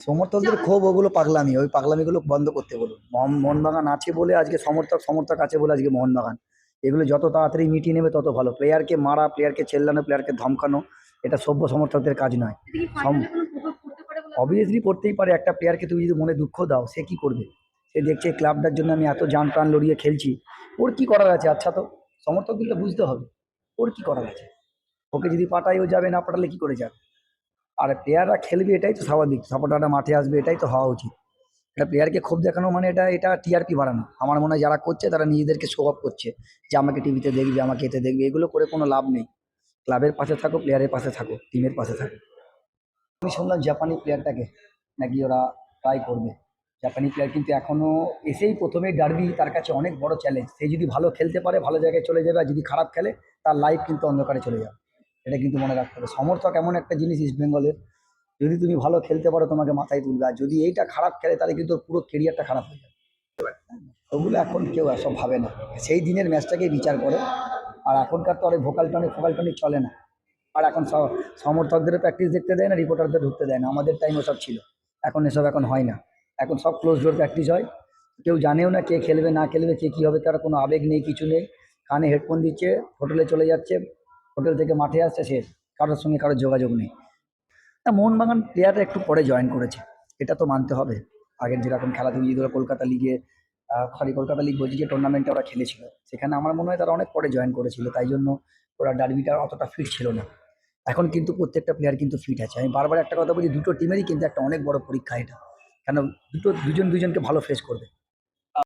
সমর্থকদের ক্ষোভ ওগুলো পাগলামি ওই পাগলামিগুলো বন্ধ করতে বলুন। মহন- মোহনবাগান আছে বলে আজকে সমর্থক সমর্থক আছে বলে আজকে মোহনবাগান। এগুলো যত তাড়াতাড়ি মিটিয়ে নেবে তত ভালো। প্লেয়ারকে মারা প্লেয়ারকে চেল্লানো প্লেয়ারকে ধমকানো এটা সভ্য সমর্থকদের কাজ নয়। অবভিয়াসলি পড়তেই পারে। একটা প্লেয়ারকে তুমি যদি মনে দুঃখ দাও সে কি করবে? সে দেখছে ক্লাবটার জন্য আমি এত জান প্রাণ লড়িয়ে খেলছি। ওর কি করার আছে? আচ্ছা তো সমর্থকদের বুঝতে হবে। ওর কি করার আছে? ওকে যদি পাঠাই ও যাবে না পাঠালে কি করে যাবে? আর প্লেয়াররা খেলবে এটাই তো স্বাভাবিক সাপোর্টাররা মাঠে আসবে এটাই তো হওয়া উচিত। এটা প্লেয়ারকে ক্ষোভ দেখানো মানে এটা এটা টিআরপি বাড়ানো। আমার মনে হয় যারা করছে তারা নিজেদেরকে শো অফ করছে, যে আমাকে টিভিতে দেখবে, আমাকে এতে দেখবে, এগুলো করে কোনো লাভ নেই। ক্লাবের পাশে থাকো প্লেয়ারের পাশে থাকো টিমের পাশে থাকো। আমি শুনলাম জাপানি প্লেয়ারটাকে নাকি ওরা ট্রাই করবে। জাপানি প্লেয়ার কিন্তু এখনও এসেই প্রথমে ডারবি তার কাছে অনেক বড় চ্যালেঞ্জ সে যদি ভালো খেলতে পারে, ভালো জায়গায় চলে যাবে, আর যদি খারাপ খেলে, তার লাইফ কিন্তু অন্ধকারে চলে যাবে। এটা কিন্তু মনে রাখতে হবে। সমর্থক এমন একটা জিনিস ইস্ট বেঙ্গলের যদি তুমি ভালো খেলতে পারো তোমাকে মাথায় তুলবে। আর যদি এইটা খারাপ খেলে, তাহলে কিন্তু পুরো কেরিয়ারটা খারাপ হয়ে যাবে। ওগুলো এখন কেউ এসব ভাবে না। সেই দিনের ম্যাচটাকেই বিচার করে। আর এখনকার তো আর ভোকাল টনিক ফোকাল টনিক চলে না। আর এখন সমর্থকদের প্র্যাকটিস দেখতে দেয় না রিপোর্টারদের ঢুকতে দেয় না। আমাদের টাইম ওসব ছিল। এখন এসব এখন হয় না। এখন সব ক্লোজ ডোর প্র্যাকটিস হয়। কেউ জানেও না কে খেলবে, না খেলবে, কে কী হবে, তার কোনো আবেগ নেই, কিছু নেই। কানে হেডফোন দিচ্ছে হোটেলে চলে যাচ্ছে। হোটেল থেকে মাঠে আসছে শেষ কারোর সঙ্গে কারোর যোগাযোগ নেই। না, মোহনবাগান প্লেয়াররা একটু পরে জয়েন করেছে, এটা তো মানতে হবে। আগের যেরকম খেলা তুমি যদি কলকাতা লিগে সরি কলকাতা লিগ বলছি যে টুর্নামেন্টে ওরা খেলেছিল, সেখানে আমার মনে হয় তারা অনেক পরে জয়েন করেছিল, তাই জন্য ওরা ডার্বিটা অতটা ফিট ছিল না। এখন কিন্তু প্রত্যেকটা প্লেয়ার কিন্তু ফিট আছে। আমি বারবার একটা কথা বলছি, দুটো টিমেরই কিন্তু একটা অনেক বড় পরীক্ষা এটা। কেন, দুটো, দুজন দুজনকে ভালো ফেস করবে।